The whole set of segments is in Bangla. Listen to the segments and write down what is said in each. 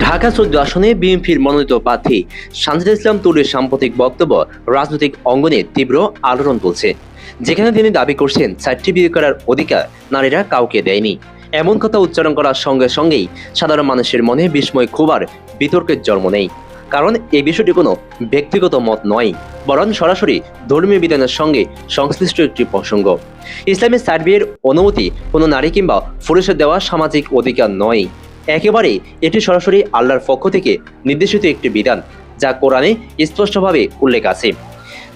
ঢাকা চোদ্দ আসনে বিএনপির মনোনীত প্রার্থী সানজিদা ইসলাম তুলির সাম্প্রতিক বক্তব্য রাজনৈতিক অঙ্গনে তীব্র আলোড়ন তুলছে, যেখানে তিনি দাবি করছেন চারটি বিয়ে করার অধিকার নারীরা কাউকে দেয়নি। এমন কথা উচ্চারণ করার সঙ্গে সঙ্গেই সাধারণ মানুষের মনে বিস্ময় ক্ষোভার বিতর্কের জন্ম নেই, কারণ এই বিষয়টি কোনো ব্যক্তিগত মত নয়, বরং সরাসরি ধর্মীয় বিধানের সঙ্গে সংশ্লিষ্ট একটি প্রসঙ্গ। ইসলামী সার্বিয়ের অনুমতি কোনো নারী কিংবা পুরুষের দেওয়া সামাজিক অধিকার নয়। একেবারেই এটি সরাসরি আল্লাহর পক্ষ থেকে নির্দেশিত একটি বিধান, যা কোরআনে স্পষ্টভাবে উল্লেখ আছে।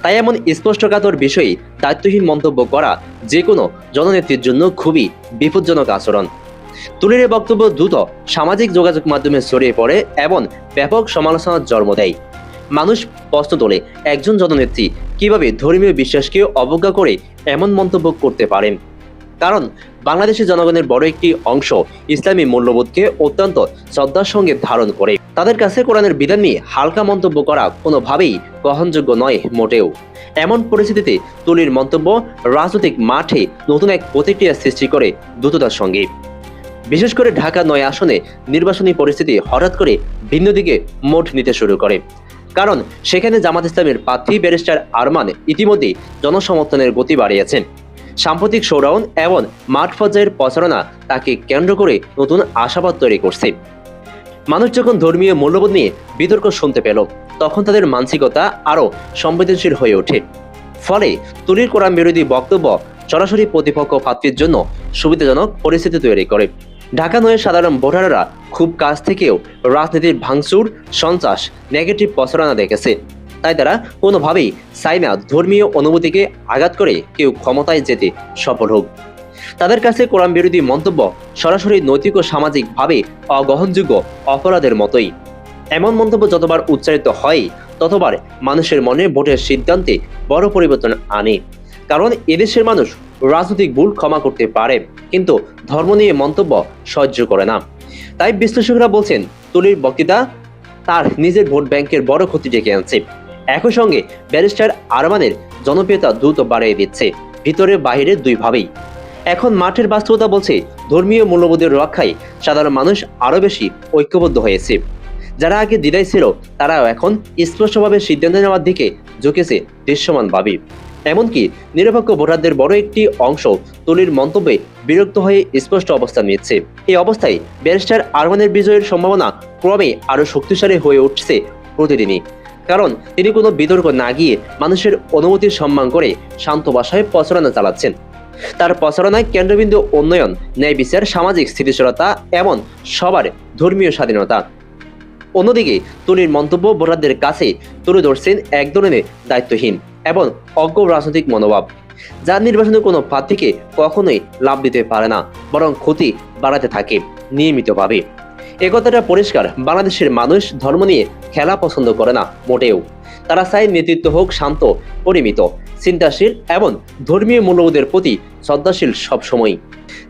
তাই এমন স্পষ্টকাতর বিষয়ে দায়িত্বহীন মন্তব্য করা যে কোনো জননেত্রীর জন্য খুবই বিপজ্জনক আচরণ। তুলির বক্তব্য দ্রুত সামাজিক যোগাযোগ মাধ্যমে ছড়িয়ে পড়ে এবং ব্যাপক সমালোচনার জন্ম দেয়। মানুষ প্রশ্ন তোলে, একজন জননেত্রী কীভাবে ধর্মীয় বিশ্বাসকে অবজ্ঞা করে এমন মন্তব্য করতে পারেন? কারণ বাংলাদেশের জনগণের বড় একটি অংশ ইসলামী মূল্যবোধকে অত্যন্ত শ্রদ্ধার সঙ্গে ধারণ করে। তাদের কাছে কোরআনের বিধান নিয়ে হালকা মন্তব্য করা কোনোভাবেই গ্রহণযোগ্য নয় মোটেও। এমন পরিস্থিতিতে তুলির মন্তব্য রাজনৈতিক মাঠে নতুন এক প্রতিক্রিয়া সৃষ্টি করে দ্রুততার সঙ্গে। বিশেষ করে ঢাকা নয় আসনে নির্বাচনী পরিস্থিতি হঠাৎ করে ভিন্ন দিকে মোট নিতে শুরু করে। কারণ সেখানে জামাত ইসলামের প্রার্থী ব্যারিস্টার আরমান ইতিমধ্যেই জনসমর্থনের গতি বাড়িয়েছেন। সাম্প্রতিক শোডাউন এবং মাঠ পর্যায়ের প্রচারণা তাকে কেন্দ্র করে নতুন আশাবাদ তৈরি করছে। মানুষ যখন ধর্মীয় মূল্যবোধ নিয়ে বিতর্ক শুনতে পেল, তখন তাদের মানসিকতা আরও সংবেদনশীল হয়ে ওঠে। ফলে তুলির কোরআন বিরোধী বক্তব্য সরাসরি প্রতিপক্ষ প্রার্থীর জন্য সুবিধাজনক পরিস্থিতি তৈরি করে। ঢাকা নয় সাধারণ ভোটাররা খুব কাছ থেকেও রাজনীতির ভাঙচুর, সন্ত্রাস নেগেটিভ প্রচারণা দেখেছে। তাই তারা কোনোভাবেই চায় না ধর্মীয় অনুভূতিকে আঘাত করে কেউ ক্ষমতায় যেতে সফল হোক। তাদের কাছে কোরআন বিরোধী মন্তব্য সরাসরি নৈতিক ও সামাজিকভাবে অগ্রহণযোগ্য অপরাধের মতোই। এমন মন্তব্য যতবার উচ্চারিত হয়, ততবার মানুষের মনে ভোটের সিদ্ধান্তে বড় পরিবর্তন আনে। কারণ এদেশের মানুষ রাজনৈতিক ভুল ক্ষমা করতে পারে, কিন্তু ধর্ম নিয়ে মন্তব্য সহ্য করে না। তাই বিশ্লেষকরা বলছেন, তুলির বক্তৃতা তার নিজের ভোট ব্যাংকের বড় ক্ষতি ডেকে আনছে। একই সঙ্গে ব্যারিস্টার আরমানের জনপ্রিয়তা দ্রুত বাড়িয়ে দিচ্ছে ভিতরে বাইরে দুইভাবেই। এখন মাঠের বাস্তবতা বলছে, ধর্মীয় মূল্যবোধের রক্ষায় সাধারণ মানুষ আরও বেশি ঐক্যবদ্ধ হয়েছে। যারা আগে দ্বিধায় ছিল, তারাও এখন স্পষ্টভাবে সিদ্ধান্ত নেওয়ার দিকে ঝুঁকেছে দৃশ্যমানভাবে এমনকি নিরপেক্ষ ভোটারদের বড় একটি অংশ তুলির মন্তব্যে বিরক্ত হয়ে স্পষ্ট অবস্থান নিচ্ছে। এই অবস্থায় ব্যারিস্টার আরমানের বিজয়ের সম্ভাবনা ক্রমে আরও শক্তিশালী হয়ে উঠছে প্রতিদিনই। কারণ তিনি কোনো বিতর্ক না গিয়ে মানুষের অনুমতির সম্মান করে শান্ত ভাষায় প্রচারণা চালাচ্ছেন। তার প্রচারণায় কেন্দ্রবিন্দু উন্নয়ন, ন্যায় বিচার, সামাজিক স্থিতিশীলতা এমন সবার ধর্মীয় স্বাধীনতা। অন্যদিকে তুলির মন্তব্য ভোটারদের কাছে তুলে ধরছেন এক ধরনের দায়িত্বহীন এবং অজ্ঞ রাজনৈতিক মনোভাব, যা নির্বাচনে কোনো প্রার্থীকে কখনোই লাভ দিতে পারে না, বরং ক্ষতি বাড়াতে থাকে নিয়মিতভাবে। এ কথাটা পরিষ্কার বাংলাদেশের মানুষ ধর্ম নিয়ে খেলা পছন্দ করে না, মোটেও। তারা চায় নেতৃত্ব হোক শান্ত, পরিমিত, চিন্তাশীল এবং ধর্মীয় মূল্যবোধের প্রতি শ্রদ্ধাশীল সবসময়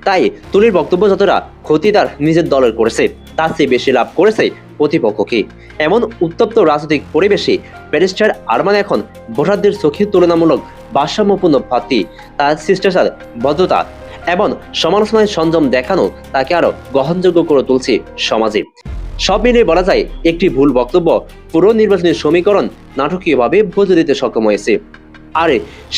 তাই তুলির বক্তব্য যতটা ক্ষতি তার নিজের দলের করেছে, তার চেয়ে বেশি লাভ করেছে প্রতিপক্ষকে। এমন উত্তপ্ত রাজনৈতিক পরিবেশে ব্যারিস্টার আরমান এখন ভোটারদের চোখে তুলনামূলক ভারসাম্যপূর্ণ প্রার্থী। তার শিষ্টাচার বদ্ধতা এবং সমালোচনায় সংযম দেখানো তাকে আরও গ্রহণযোগ্য করে তুলছে সমাজে। সব মিলিয়ে বলা যায়, একটি ভুল বক্তব্য পুরো নির্বাচনী সমীকরণ নাটকীয়ভাবে বদলে দিতে সক্ষম হয়েছে। আর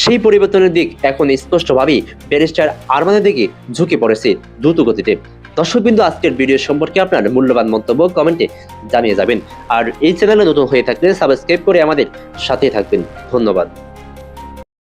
সেই পরিবর্তনের দিক এখন স্পষ্টভাবেই ব্যারিস্টার আরমানের দিকে ঝুঁকে পড়েছে দ্রুত গতিতে দর্শকবিন্দু, আজকের ভিডিও সম্পর্কে আপনার মূল্যবান মন্তব্য কমেন্টে জানিয়ে যাবেন। আর এই চ্যানেলে নতুন হয়ে থাকলে সাবস্ক্রাইব করে আমাদের সাথে থাকবেন। ধন্যবাদ।